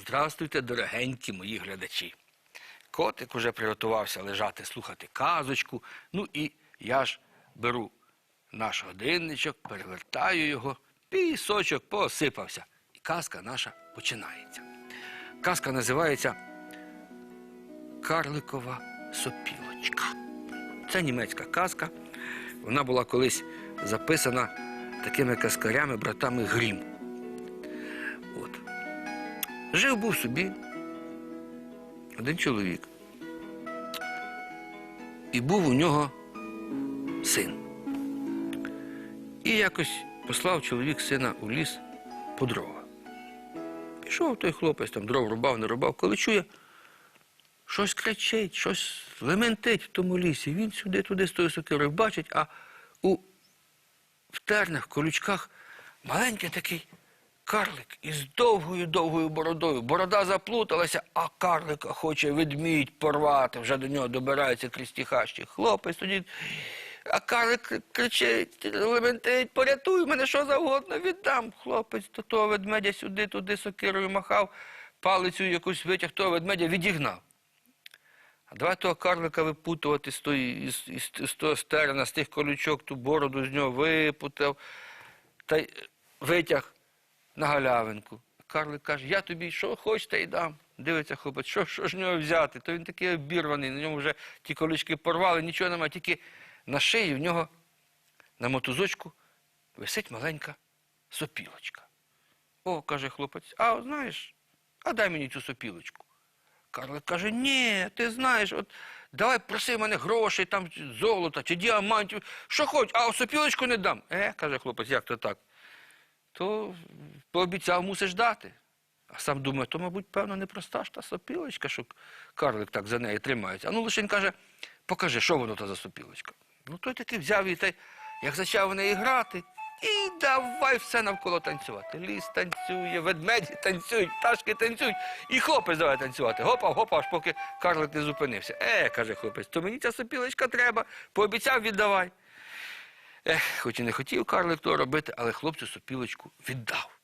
Здравствуйте, дорогенькі мої глядачі. Котик уже приготувався лежати, слухати казочку. Ну і я ж беру наш годинничок, перевертаю його, пісочок посипався. І казка наша починається. Казка називається Карликова сопілочка. Це німецька казка. Вона була колись записана такими казкарями, братами Грім. Жив був собі один чоловік. І був у нього син. І якось послав чоловік сина у ліс по дрова. Пішов той хлопець, там дров рубав, не рубав, коли чує, щось кричить, щось лементить в тому лісі. Він сюди, туди з тою сокирою бачить, а у в тернах, колючках маленький такий карлик із довгою-довгою бородою. Борода заплуталася, а карлика хоче ведмідь порвати, вже до нього добирається крізь ті хащі. Хлопець тоді. А карлик кричить, лементить, порятуй мене що завгодно, віддам. Хлопець до того ведмедя сюди, туди сокирою махав, палицю якусь витяг, того ведмедя відігнав. А давай того карлика випутувати з, тої, із, із, з того стерена, з тих колючок, ту бороду з нього випутав та й витяг на галявинку. Карлик каже, я тобі що хочеш, та й дам. Дивиться хлопець, що, що ж нього взяти? То він такий обірваний, на ньому вже ті колючки порвали, нічого немає, тільки на шиї в нього на мотузочку висить маленька сопілочка. О, каже хлопець, а знаєш, а дай мені цю сопілочку. Карлик каже, ні, ти знаєш, от давай проси мене грошей, там золота чи діамантів, що хоч, а сопілочку не дам. Е, каже хлопець, як то так? То пообіцяв, мусиш дати. А сам думає, то, мабуть, певно, непроста ж та сопілочка, що карлик так за неї тримається. А ну лише він каже, покажи, що воно та за сопілочка. Ну той таки взяв і та, як почав в неї грати, і давай все навколо танцювати. Ліс танцює, ведмеді танцюють, пташки танцюють, і хлопець давай танцювати. Гопа, гопа, аж поки карлик не зупинився. Е, каже хлопець, то мені ця сопілочка треба, пообіцяв, віддавай. Ех, хоч і не хотів карлик того робити, але хлопцю сопілочку віддав.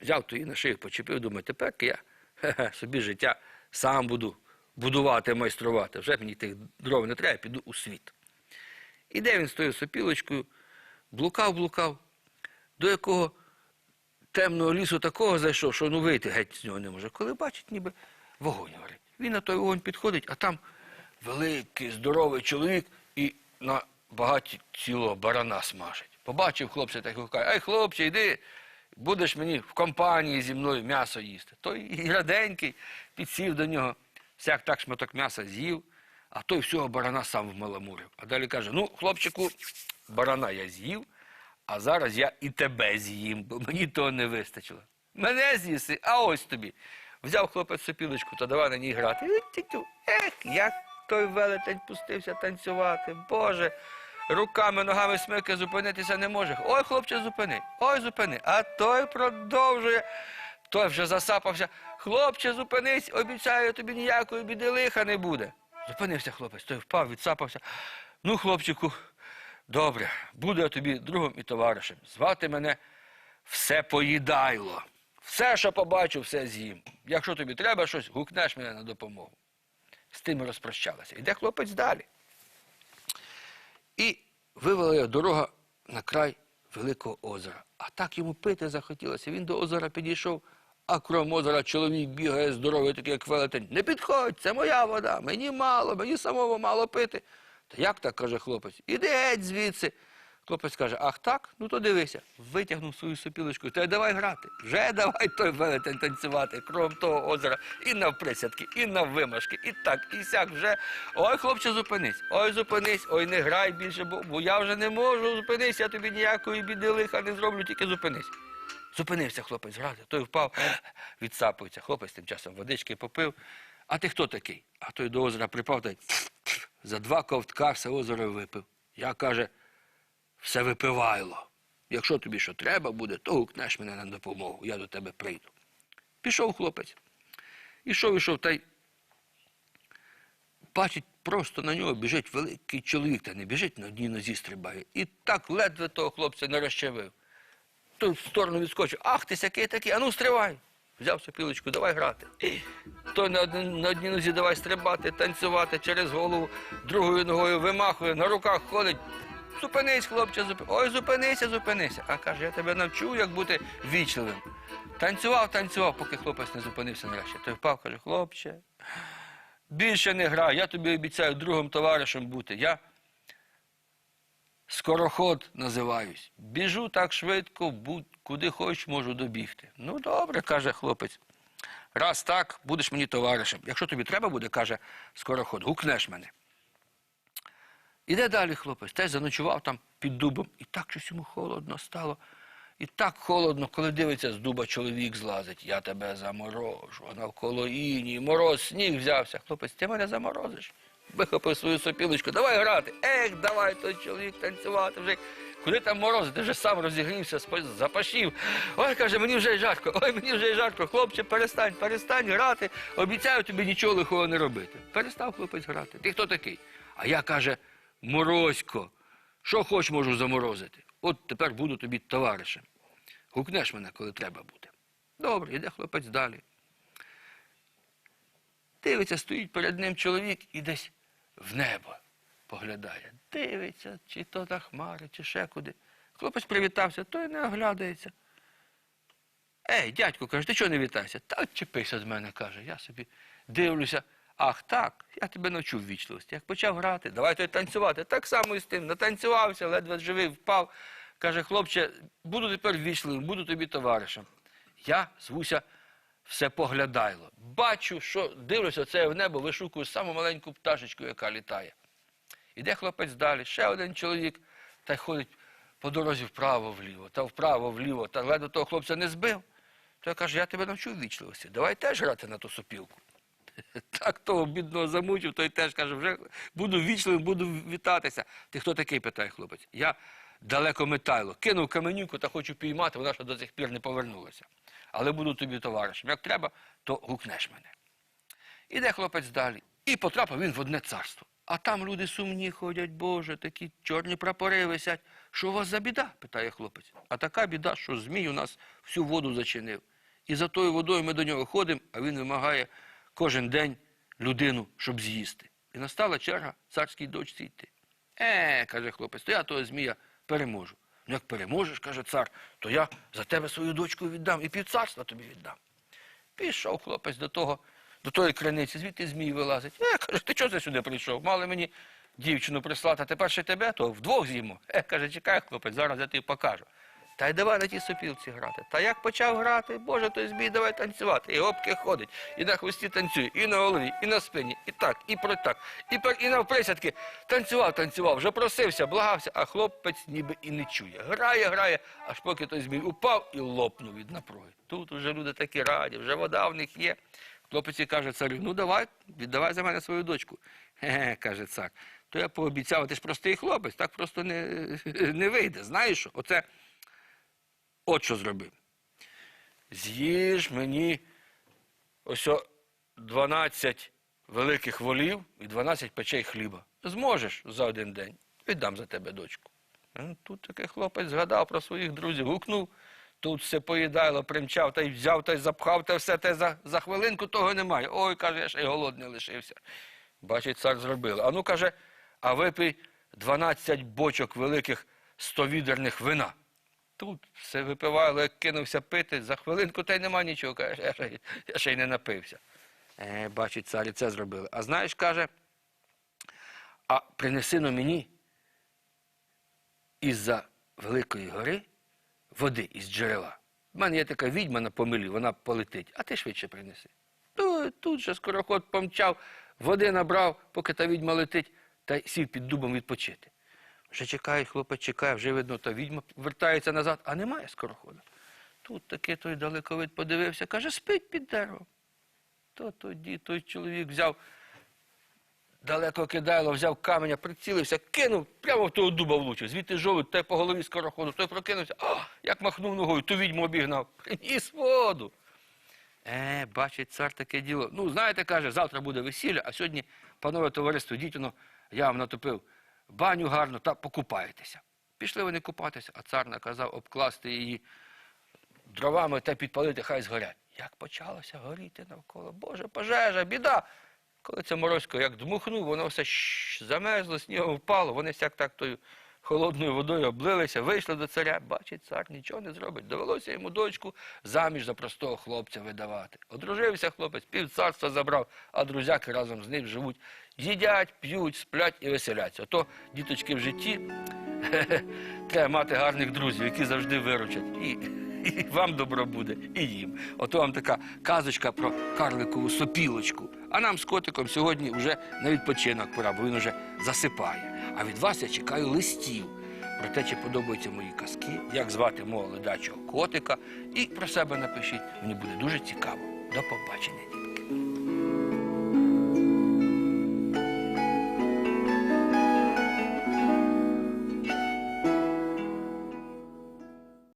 Взяв то її на шию, почепив, думаю, тепер я собі життя сам буду будувати, майструвати. Вже мені тих дров не треба, піду у світ. Іде він з сопілочкою, блукав, блукав, до якого темного лісу такого зайшов, що ну вийти геть з нього не може. Коли бачить, ніби вогонь горить. Він на той вогонь підходить, а там великий, здоровий чоловік і на багаті цілого барана смажить. Побачив хлопця так каже, ай, хлопче, йди, будеш мені в компанії зі мною м'ясо їсти. Той і раденький підсів до нього, всяк так шматок м'яса з'їв, а той всього барана сам вмаламурив. А далі каже: ну, хлопчику, барана я з'їв, а зараз я і тебе з'їм, бо мені того не вистачило. Мене з'їси, а ось тобі. Взяв хлопець сопілочку та давай на ній грати. Ех, як той велетень пустився танцювати. Боже, руками, ногами смики зупинитися не може. Ой, хлопче, зупини, ой, зупини. А той продовжує. Той вже засапався. Хлопче, зупинись, обіцяю, тобі ніякої біди лиха не буде. Зупинився хлопець, той впав, відсапався. Ну, хлопчику, добре, буду я тобі другом і товаришем. Звати мене все поїдайло. Все, що побачу, все з'їм. Якщо тобі треба щось, гукнеш мене на допомогу. З тим розпрощалася. Іде хлопець далі. І вивела його дорога на край великого озера. А так йому пити захотілося. Він до озера підійшов, а крім озера чоловік бігає здоровий, такий, як велетень. Не підходь, це моя вода, мені мало, мені самого мало пити. Та як так, каже хлопець, іди геть звідси. Хлопець каже, ах так? Ну то дивися. Витягнув свою сопілочку, та давай грати. Вже давай той велетень танцювати, крім того озера, і на присядки, і на вимашки, і так, і сяк вже. Ой, хлопче, зупинись, ой, зупинись, ой, не грай більше, бо, бо я вже не можу зупинись, я тобі ніякої біди лиха не зроблю, тільки зупинись. Зупинився хлопець грати, той впав, відсапується. Хлопець тим часом водички попив. А ти хто такий? А той до озера припав та й за два ковтка все озеро випив. Я каже, все випивайло. Якщо тобі що треба буде, то гукнеш мене на допомогу, я до тебе прийду. Пішов хлопець. Ішов, ішов, та й бачить, просто на нього біжить великий чоловік, та не біжить на одній нозі стрибає. І так ледве того хлопця не розчавив. Той в сторону відскочив. Ах ти сякий такий, ану стривай. взяв сопілочку, давай грати. То на, на одній нозі давай стрибати, танцювати через голову, другою ногою вимахує, на руках ходить. Зупинись, хлопче, зупи... Ой, зупинися, зупинися. А каже, я тебе навчу, як бути вічливим. Танцював, танцював, поки хлопець не зупинився нарешті. Той впав, каже, хлопче, більше не грай, я тобі обіцяю другим товаришем бути. Я скороход називаюсь. Біжу так швидко, куди хоч можу добігти. Ну, добре, каже хлопець. Раз так, будеш мені товаришем. Якщо тобі треба буде, каже скороход, гукнеш мене. Іде далі хлопець, теж заночував там під дубом. І так щось йому холодно стало. І так холодно, коли дивиться, з дуба чоловік злазить, я тебе заморожу, а навколо іні, мороз, сніг взявся. Хлопець, ти мене заморозиш. Вихопив свою сопілочку, давай грати. Ех, давай той чоловік танцювати вже. Куди там морозити? Вже сам розігрівся, запашів. Ой, каже, мені вже й жарко, ой, мені вже й жарко. Хлопче, перестань, перестань грати. Обіцяю тобі нічого лихого не робити. Перестав хлопець грати. Ти хто такий? А я каже, Морозько, що хоч можу заморозити. От тепер буду тобі товаришем. Гукнеш мене, коли треба буде. Добре, йде хлопець далі. Дивиться, стоїть перед ним чоловік і десь в небо поглядає. Дивиться, чи то на хмари, чи ще куди. Хлопець привітався, той не оглядається. Ей, дядько, каже, ти чого не вітаєшся? Та чепися з мене, каже. Я собі дивлюся. Ах, так, я тебе навчу ввічливості. Як почав грати, давай той танцювати. Так само і з тим. Натанцювався, ледве живий, впав. Каже, хлопче, буду тепер ввічливим, буду тобі товаришем. Я звуся все поглядайло. Бачу, що дивлюся це в небо, вишукую саму маленьку пташечку, яка літає. Іде хлопець далі, ще один чоловік, та й ходить по дорозі вправо-вліво, та вправо-вліво, та ледве того хлопця не збив. То я кажу, я тебе навчу ввічливості, давай теж грати на ту сопілку. Так того бідного замучив, той теж каже, вже буду вічливим, буду вітатися. Ти хто такий, питає хлопець. Я далеко метайло, кинув каменюку та хочу піймати, вона ще до цих пір не повернулася. Але буду тобі товаришем. Як треба, то гукнеш мене. Іде хлопець далі. І потрапив він в одне царство. А там люди сумні ходять, Боже, такі чорні прапори висять. Що у вас за біда? питає хлопець. А така біда, що змій у нас всю воду зачинив. І за тою водою ми до нього ходимо, а він вимагає кожен день людину, щоб з'їсти. І настала черга царській дочці йти. Е, каже хлопець, то я того змія переможу. Ну як переможеш, каже цар, то я за тебе свою дочку віддам і півцарства тобі віддам. Пішов хлопець до того, до тої криниці, звідти змій вилазить. Е, каже, ти чого ти сюди прийшов? Мали мені дівчину прислати, а тепер ще тебе, то вдвох з'їмо. Е, каже, чекай, хлопець, зараз я тобі покажу. Та й давай на тій сопілці грати. Та як почав грати, боже, той змій давай танцювати. І гопки ходить, і на хвості танцює, і на голові, і на спині, і так, і про так, і, пер, і навприсядки. Танцював, танцював, вже просився, благався, а хлопець ніби і не чує. Грає, грає, аж поки той змій упав і лопнув від напруги. Тут уже люди такі раді, вже вода в них є. Хлопець і каже царю, ну давай, віддавай за мене свою дочку. Ге, каже цар. То я пообіцяв, ти ж простий хлопець, так просто не, не вийде. Знаєш? Оце от що зробив. З'їж мені ось 12 великих волів і 12 печей хліба. Зможеш за один день. Віддам за тебе дочку. Е, Тут такий хлопець згадав про своїх друзів, гукнув, тут все поїдайло, примчав та й взяв та й запхав, та все те за, за хвилинку того немає. Ой, каже, я ще й голодний лишився. Бачить, цар зробили. А ну каже, а випий 12 бочок великих стовідерних вина. Тут все випивало, як кинувся пити, за хвилинку та й нема нічого. Каже, я ще, й- не напився. Е, бачить, цар і це зробили. А знаєш, каже, а принеси но мені із-за Великої гори води із джерела. У мене є така відьма на помилі, вона полетить, а ти швидше принеси. То тут же скороход помчав, води набрав, поки та відьма летить, та й сів під дубом відпочити. Вже чекає, хлопець чекає, вже видно, та відьма вертається назад, а немає скорохода. Тут таки той далековид подивився, каже, спить під деревом. То тоді той чоловік взяв далеко кидайло, взяв каменя, прицілився, кинув, прямо в того дуба влучив. Звідти жолудь, той по голові скороходу, той прокинувся, а, як махнув ногою, ту відьму обігнав. Приніс воду. Е, бачить цар таке діло. Ну, знаєте, каже, завтра буде весілля, а сьогодні, панове товариство, йдіть, я вам натопив баню гарно та покупаєтеся. Пішли вони купатися, а цар наказав обкласти її дровами та підпалити, хай згорять. як почалося горіти навколо. Боже, пожежа, біда. Коли це Морозько як дмухнув, воно все замерзло, снігом впало, вони сяк так тою холодною водою облилися, вийшли до царя. Бачить, цар нічого не зробить. Довелося йому дочку заміж за простого хлопця видавати. Одружився хлопець, пів царства забрав, а друзяки разом з ним живуть. Їдять, п'ють, сплять і веселяться. Ото діточки в житті треба мати гарних друзів, які завжди виручать. І, і вам добро буде, і їм. Ото вам така казочка про карликову сопілочку. А нам з котиком сьогодні вже на відпочинок пора, бо він уже засипає. А від вас я чекаю листів про те, чи подобаються мої казки, як звати мого ледачого котика. І про себе напишіть. Мені буде дуже цікаво. До побачення, дітки.